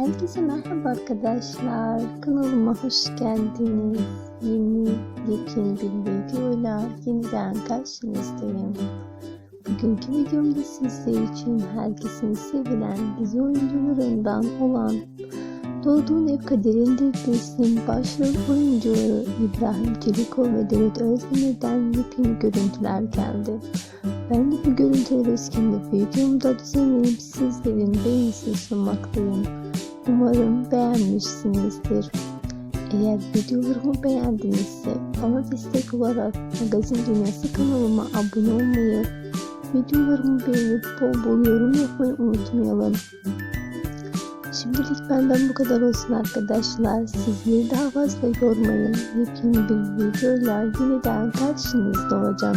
Herkese merhaba arkadaşlar. Kanalıma hoş geldiniz. Yeni yepyeni bir videoyla yeniden karşınızdayım. Bugünkü videomda sizler için herkesin sevilen dizi oyuncularından olan Doğduğun Ev Kaderinde dizisinin başrol oyuncuları İbrahim Çelikol ve Demet Özdemir'den yepyeni görüntüler geldi. Ben de bu görüntüleri kendi videomda düzenleyip sizlerin beğenisini sunmaktayım. Umarım beğenmişsinizdir. Eğer videolarımı beğendinizse bana destek olarak Magazin Dünyası kanalıma abone olmayı, videolarımı beğenip bol bol yorum yapmayı unutmayalım. Şimdilik benden bu kadar olsun arkadaşlar. Sizleri daha fazla yormayın. Yepyeni bir videoyla yeniden karşınızda olacağım.